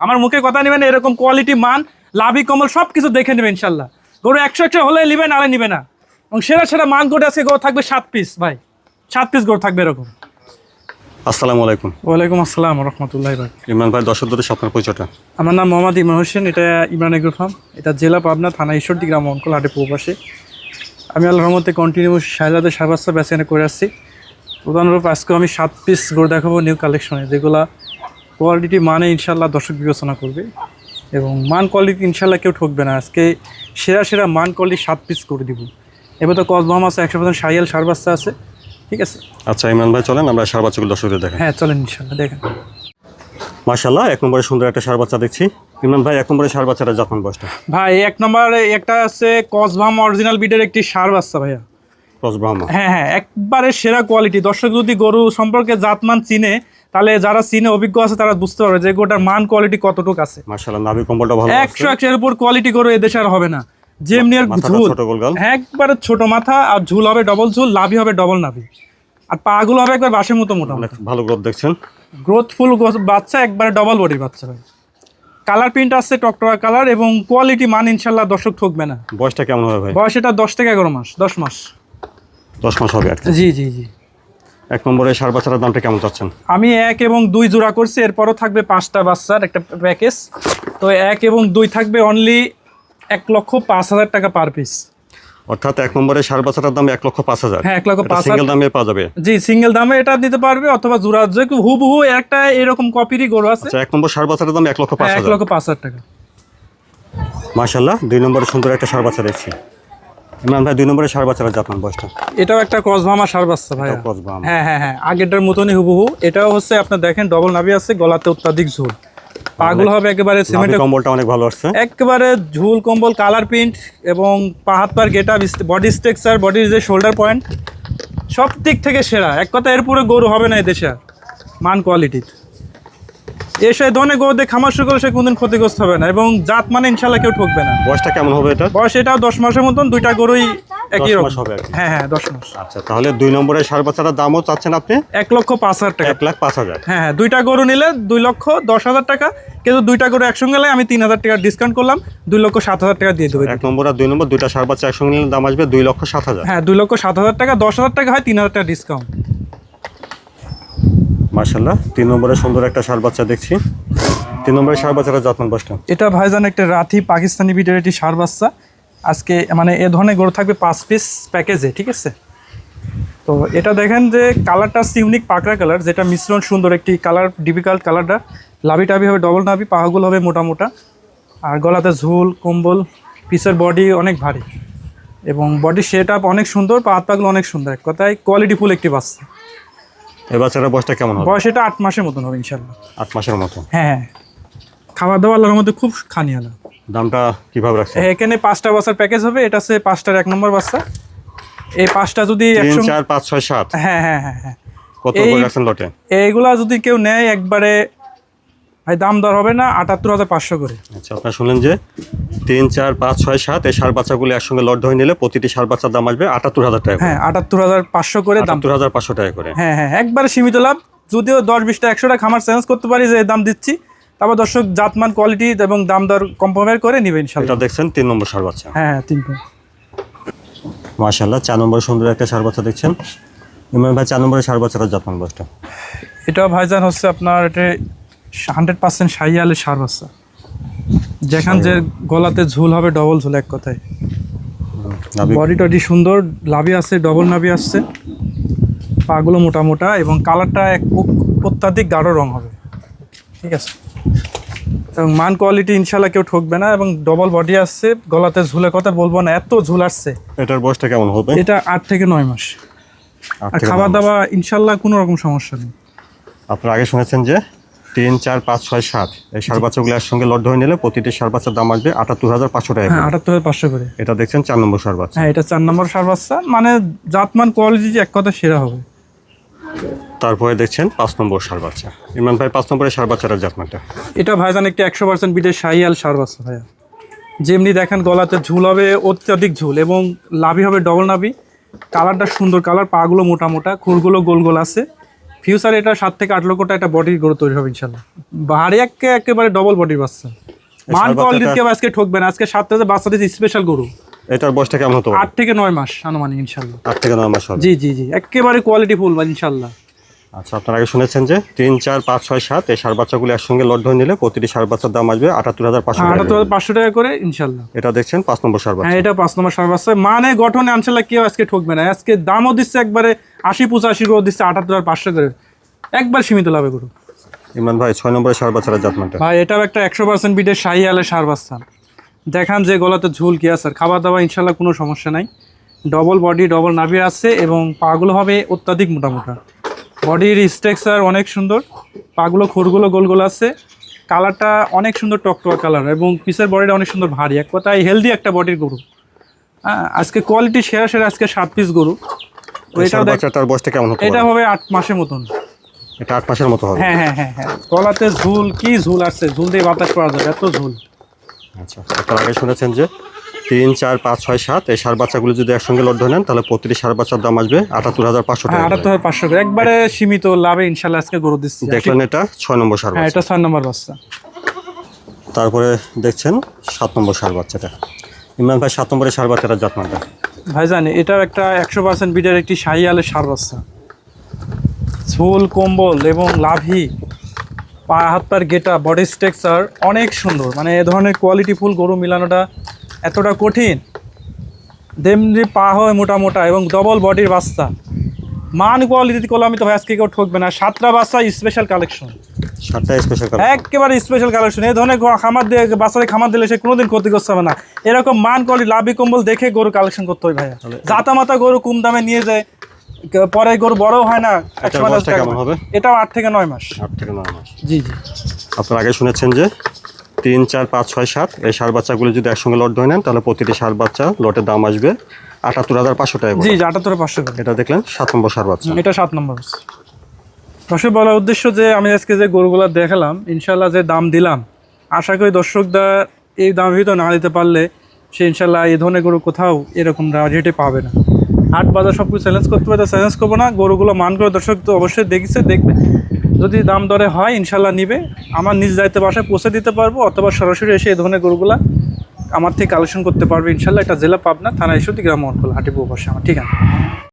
আমার মুখে কথা নেবেন এরকম কোয়ালিটি মান লাভি কমল সব কিছু দেখে নেবেন ইনশাল্লাহ। গরু একশো একশো হলে নিবে নাহলে নিবে না। এবং সেরা সেরা মান করে আজকে গরু থাকবে সাত পিস ভাই। সাত পিস গরু থাকবে এরকম। আসসালামু আলাইকুম। ওয়ালাইকুম আসসালাম রহমতুল্লাহ ভাই ইমরান ভাই দর্শকদের স্বপ্নের পরিচয়টা? আমার নাম মোহাম্মদ ইমরান হোসেন এটা ইমরান এগ্রো ফার্ম। এটা জেলা পাবনা থানা ঈশ্বরদী গ্রাম অঙ্কল হাটে পূর্বাসে আমি আল্লাহর রহমতে কন্টিনিউ শাহজাদের সারবাস্তা বেচাকেনা করে আসছি। উদাহরণরূপ আজকে আমি সাত পিস গরু দেখাবো নিউ কালেকশনে যেগুলা কোয়ালিটি মানে ইনশাল্লাহ দর্শক বিবেচনা করবে এবং মান কোয়ালিটি ইনশাল্লাহ কেউ ঠকবে না। আজকে সেরা সেরা মান কোয়ালিটি সাত পিস করে দিব। এবার তো কসবাম আছে একশো পার্সেন্ট সাইয়াল সারবাস্তা আছে ঠিক আছে? আচ্ছা ইমরান ভাই চলেন আমরা সার বাচ্চাগুলো দর্শকদের দেখেন হ্যাঁ চলেন ইনশাল্লাহ দেখেন। মাশাল্লাহ এক নম্বরে সুন্দর একটা সার বাচ্চা দেখছি। ইমরান ভাই এক নম্বরে সার বাচ্চাটা যখন বয়সটা? ভাই এক নম্বরে একটা আছে কসবাম অরিজিনাল বিডের একটি সার বাচ্চা ভাইয়া। হ্যাঁ হ্যাঁ একবারে সেরা কোয়ালিটি দর্শক যদি গরু সম্পর্কে জাতমান চিনে তাহলে যারা চিনে অভিজ্ঞ আছে তারা বুঝতে পারবে যে গোটার মান কোয়ালিটি কতটুকু আছে। মাশাল্লাহ নাভি কম্বলটা ভালো একশো একশোর উপর কোয়ালিটি করে এদেশে আর হবে না। যেমনি এর ঝুল। হ্যাঁ একবারে ছোট মাথা আর ঝুল হবে ডবল ঝুল লাভি হবে ডবল নাভি। আর পাগুলো হবে একবার বাসের মতো মোটা ভালো গ্রোথ দেখছেন। গ্রোথফুল বাচ্চা একবারে ডবল বডির বাচ্চা ভাই। কালার প্রিন্ট আছে টকটকা কালার এবং কোয়ালিটি মান ইনশাল্লাহ দর্শক ঠকবে না। বয়সটা কেমন হবে ভাই? বয়স এটা দশ থেকে এগারো মাস দশ মাস। দশ মাস হবে আর কি। জি জি জি। এক নম্বরে সার বাচ্চাটার দামটা কেমন চাচ্ছেন? আমি এক এবং দুই জোড়া করছি এরপরও থাকবে পাঁচটা বাচ্চার একটা প্যাকেজ তো এক এবং দুই থাকবে অনলি এক লক্ষ পাঁচ হাজার টাকা পার পিস অর্থাৎ এক নম্বরে সার বাচ্চাটার দাম এক লক্ষ পাঁচ হাজার। হ্যাঁ এক লক্ষ পাঁচ হাজার। সিঙ্গেল দামে পাওয়া যাবে। জি সিঙ্গেল দামে এটা দিতে পারবে অথবা জোড়া যে হুবহু একটা এরকম কপিরই গরু আছে। আচ্ছা এক নম্বর সার বাচ্চাটার দাম এক লক্ষ পাঁচ হ্যাঁ, এক হাজার। লক্ষ পাঁচ হাজার টাকা। মাশাল্লাহ দুই নম্বরে সুন্দর একটা সার বাচ্চা দেখছি। ইমরান ভাই দুই নম্বরে সার বাচ্চাটা যত্ন বয়সটা। এটাও একটা ক্রস ভামা সার বাচ্চা ভাই cross হ্যাঁ হ্যাঁ হ্যাঁ আগেরটার মতনই হুবহু। এটাও হচ্ছে আপনার দেখেন ডবল নাভি আছে গলাতে অত্যাধিক ঝোল। পাগুলো হবে একেবারে সিমেন্টের কম্বলটা অনেক ভালো আসছে। একেবারে ঝুল কম্বল কালার প্রিন্ট এবং পা হাত পার গেট আপ বডি স্ট্রাকচার বডির যে শোল্ডার পয়েন্ট সব দিক থেকে সেরা। এক কথা এর পুরো গরু হবে না এদেশে মান কোয়ালিটির এসে ধনে গরু দিয়ে খামার শুরু করলে সে কোনদিন ক্ষতিগ্রস্ত হবে না এবং জাত মানে ইনশাল্লাহ কেউ ঠকবে না। বয়সটা কেমন হবে এটা? বয়স এটাও দশ মাসের মতন দুইটা গরুই একই রকম। হবে হ্যাঁ হ্যাঁ দশ মাস। আচ্ছা তাহলে দুই নম্বরের দামও চাচ্ছেন আপনি? এক লক্ষ পাঁচ হাজার টাকা। এক লাখ পাঁচ হাজার। হ্যাঁ হ্যাঁ দুইটা গরু নিলে দুই লক্ষ দশ হাজার টাকা কিন্তু দুইটা গরু একসঙ্গে নিলে আমি তিন হাজার টাকা ডিসকাউন্ট করলাম দুই লক্ষ সাত হাজার টাকা দিয়ে দেবো। এক নম্বর আর দুই নম্বর দুইটা সার বাচ্চা একসঙ্গে নিলে দাম আসবে দুই লক্ষ সাত হাজার। হ্যাঁ দুই লক্ষ সাত হাজার টাকা দশ হাজার টাকা হয় তিন হাজার টাকা ডিসকাউন্ট মার্শাল্লাহ তিন নম্বরে সুন্দর একটা সার বাচ্চা দেখছি। তিন নম্বরের সার বাচ্চাটা যত্ন বয়সটা এটা ভাইজান একটা রাথি পাকিস্তানি বিটের একটি সার বাচ্চা। আজকে মানে এ ধরনের গরু থাকবে পাঁচ পিস প্যাকেজে ঠিক আছে? তো এটা দেখেন যে কালারটা ইউনিক পাকড়া কালার যেটা মিশ্রণ সুন্দর, একটি কালার ডিফিকাল্ট কালারটা লাভি টাভি হবে ডবল নাভি পাহাগুলো হবে মোটা মোটা। আর গলাতে ঝুল, কম্বল, পিসের বডি অনেক ভারী। এবং বডি শেট আপ অনেক সুন্দর, পা হাত পাগুলো অনেক সুন্দর। এক কথায় কোয়ালিটিফুল একটি বাচ্চা। এই বাচ্চাটার বয়সটা কেমন হবে? বয়স এটা আট মাসের মতন হবে ইনশাল্লাহ আট মাসের মতো হ্যাঁ খাবার খাওয়া দাওয়া আল্লাহর মধ্যে খুব খানিয়ালা দামটা কীভাবে রাখছেন? এখানে পাঁচটা বাচ্চার প্যাকেজ হবে এটা হচ্ছে পাঁচটার এক নম্বর বাচ্চা। এই পাঁচটা যদি তিন চার পাঁচ ছয় সাত। হ্যাঁ হ্যাঁ হ্যাঁ হ্যাঁ। কত করে রাখছেন লটে? এইগুলা যদি কেউ নেয় একবারে ভাই দাম দর হবে না আটাত্তর হাজার পাঁচশো করে। আচ্ছা আপনারা শুনলেন যে তিন চার পাঁচ ছয় সাত এই সার বাচ্চাগুলো একসঙ্গে লট ধরে নিলে প্রতিটি সার বাচ্চার দাম আসবে আটাত্তর হাজার টাকা হ্যাঁ আটাত্তর হাজার পাঁচশো করে দাম। আটাত্তর হাজার পাঁচশো টাকা করে। হ্যাঁ হ্যাঁ একবারে সীমিত লাভ। যদিও দশ বিশটা একশোটা খামার চেঞ্জ করতে পারি যে দাম দিচ্ছি তারপর দর্শক জাতমান কোয়ালিটি এবং দাম দর কম্পেয়ার করে নিবে ইনশাল্লাহ। এটা দেখছেন তিন নম্বর সার বাচ্চা। হ্যাঁ হ্যাঁ তিন। মাশাল্লাহ চার নম্বরে সুন্দর একটা সার বাচ্চা দেখছেন। ইমরান ভাই চার নম্বরে সার বাচ্চাটা যত্ন বয়সটা? এটা ভাইজান হচ্ছে আপনার এটা হান্ড্রেড পার্সেন্ট সাইয়ালের সার বাচ্চা। যেখান যে গলাতে ঝুল হবে ডবল ঝুল এক কথায়। বডি টডি সুন্দর লাভি আছে ডবল নাভি আসছে। পাগুলো মোটা মোটা এবং কালারটা এক অত্যাধিক গাঢ় রং হবে। ঠিক আছে? এবং মান কোয়ালিটি ইনশাল্লাহ কেউ ঠকবে না এবং ডবল বডি আসছে গলাতে ঝুলে কথা বলব না এত ঝুল আসছে। এটার বয়সটা কেমন হবে? এটা আট থেকে নয় মাস। আর খাবার। দাওয়া ইনশাল্লাহ কোনো রকম সমস্যা নেই। আপনারা আগে শুনেছেন যে তিন চার পাঁচ ছয় সাত। এই সার বাচ্চাগুলো একসঙ্গে লট ধরে নিলে প্রতিটি সার বাচ্চার দাম আসবে আটাত্তর হাজার পাঁচশো টাকা হ্যাঁ আটাত্তর হাজার পাঁচশো করে। এটা দেখছেন চার নম্বর সার বাচ্চা। হ্যাঁ এটা চার নম্বর সার বাচ্চা। মানে জাতমান কোয়ালিটি যে এক কথা সেরা হবে। তারপরে দেখছেন পাঁচ নম্বর সার বাচ্চা। ইমরান ভাই পাঁচ নম্বরের সার বাচ্চাটার জাতমানটা। এটা ভাইজান একটি একশো পার্সেন্ট বিটের শাহিয়াল সার বাচ্চা ভাইয়া। যেমনি দেখেন গলাতে ঝুল হবে অত্যাধিক ঝুল এবং লাভি হবে ডবল নাভি। কালারটা সুন্দর কালার পাগুলো মোটা মোটা খুরগুলো গোল গোল আছে। ফিউচারে এটা সাত থেকে আট লক্ষ টাকা একটা বডির গ্রোথ তৈরি হবে ইনশাল্লাহ। একে একেবারে ডবল বডি বাচ্চা মান কেউ আজকে ঠকবে না। আজকে সাত থেকে বাচ্চা দিচ্ছে স্পেশাল গরু এটার বয়সটা কেমন হতো আট থেকে নয় মাস আনুমানিক ইনশাল্লাহ। আট থেকে নয় মাস জি জি জি একেবারে কোয়ালিটি ফুল ইনশাল্লাহ। আচ্ছা আপনারা আগে শুনেছেন যে তিন চার পাঁচ ছয় সাত এই সার বাচ্চাগুলো একসঙ্গে লট ধরে নিলে প্রতিটি সার বাচ্চার দাম আসবে আটাত্তর হাজার পাঁচশো টাকা। হাজার পাঁচশো টাকা করে ইনশাল্লাহ। এটা দেখছেন পাঁচ নম্বর সার বাচ্চা। হ্যাঁ এটা পাঁচ নম্বর সার বাচ্চা। মানে গঠনে আনশাল্লাহ কেউ আজকে ঠকবে না। আজকে দামও দিচ্ছে একবারে আশি পঁচাশি করে দিচ্ছে আটাত্তর হাজার পাঁচশো করে। একবার সীমিত লাভে গরু ইমরান ভাই ছয় নম্বরের সার বাচ্চার জাতমানটা ভাই এটাও একটা একশো পার্সেন্ট বিটের শাহি আলে সার বাচ্চা। দেখান যে গলাতে ঝুল কি আছে। খাবার দাবার ইনশাল্লাহ কোনো সমস্যা নাই। ডবল বডি ডবল নাভি আছে এবং পাগুলো হবে অত্যাধিক মোটা মোটা বডির স্ট্রাকচার অনেক সুন্দর। পাগুলো খোরগুলো গোল গোল আছে। কালারটা অনেক সুন্দর টকটকা কালার এবং পিসের বডিটা অনেক সুন্দর ভারী। এক কথায় হেলদি একটা বডির গরু। হ্যাঁ আজকে কোয়ালিটি সেরা সেরা আজকে সাত পিস গরু। বয়সটা কেমন এটা হবে আট মাসের মতন। এটা আট মাসের মতো হবে। হ্যাঁ হ্যাঁ হ্যাঁ হ্যাঁ। গলাতে ঝুল কি ঝুল আছে ঝুল দিয়ে বাতাস করা যাবে এত ঝুল। আচ্ছা আপনারা আগে শুনেছেন যে তিন চার পাঁচ ছয় সাত এই সার বাচ্চাগুলো যদি একসঙ্গে লট ধরে নেন তাহলে প্রতিটি সার বাচ্চার দাম আসবে আটাত্তর হাজার পাঁচশো টাকা আটাত্তর হাজার পাঁচশো একবারে সীমিত লাভে ইনশাল্লাহ আজকে গরু দিচ্ছি। দেখলেন এটা ছয় নম্বর সার হ্যাঁ এটা ছয় নম্বর বাচ্চা। তারপরে দেখছেন সাত নম্বর সার বাচ্চাটা। ইমরান ভাই সাত নম্বরের সার বাচ্চাটার জাতমানটা ভাইজান এটাও একটা একশো পার্সেন্ট বিটের একটি শাহি আলের সার বাচ্চা। ঝোল কম্বল এবং লাভি পা হাত পার গেটা বডি স্ট্রাকচার অনেক সুন্দর। মানে এ ধরনের কোয়ালিটি ফুল গরু মিলানোটা এতটা কঠিন? তেমনি পা হয় মোটা মোটা এবং ডবল বডির বাচ্চা। মান কোয়ালিটি করলে আমি তো ভাই আজকে কেউ ঠকবে না। সাতটা বাচ্চা স্পেশাল কালেকশন সাতটা স্পেশাল একেবারে স্পেশাল কালেকশন এই ধরনের খামার দিয়ে বাচ্চারে খামার দিলে সে কোনোদিন ক্ষতি করতে হবে না। এরকম মান কোয়ালিটি লাভি কম্বল দেখে গরু কালেকশন করতে হয় ভাইয়া। জাতা মাতা গরু কম দামে নিয়ে যায়। পরে গরু বড় হয় না। হবে? এটাও আট থেকে নয় মাস। আট থেকে নয় মাস। জি জি। আপনারা আগে শুনেছেন যে তিন চার পাঁচ ছয় সাত এই সার বাচ্চাগুলো যদি একসঙ্গে লট ধরে নেন তাহলে প্রতিটি সার বাচ্চা লটের দাম আসবে আটাত্তর হাজার পাঁচশো টাকা। জি আটাত্তর পাঁচশো এটা দেখলেন সাত নম্বর সার বাচ্চা। এটা সাত নম্বর দর্শক বলার উদ্দেশ্য যে আমি আজকে যে গরুগুলো দেখালাম ইনশাল্লাহ যে দাম দিলাম আশা করি দর্শকরা এই দাম ভিতর না দিতে পারলে সে ইনশাল্লাহ এই ধরনের গরু কোথাও এরকম রেটে পাবে না। হাট বাজার সব কিছু চ্যালেঞ্জ করতে পারে চ্যালেঞ্জ করব না গরুগুলো মান করে দর্শক তো অবশ্যই দেখছে দেখবে। যদি দাম দরে হয়, ইনশাল্লাহ নিবে। আমার নিজ দায়িত্বে বাসায় পৌঁছে দিতে পারব, অথবা সরাসরি এসে এই ধরনের গরুগুলা আমার থেকে কালেকশন করতে পারবে, ইনশাল্লাহ। একটা জেলা পাবনা, থানা ইস্যুতি গ্রাম অঞ্চল হাটিপুর বসে আমার ঠিক আছে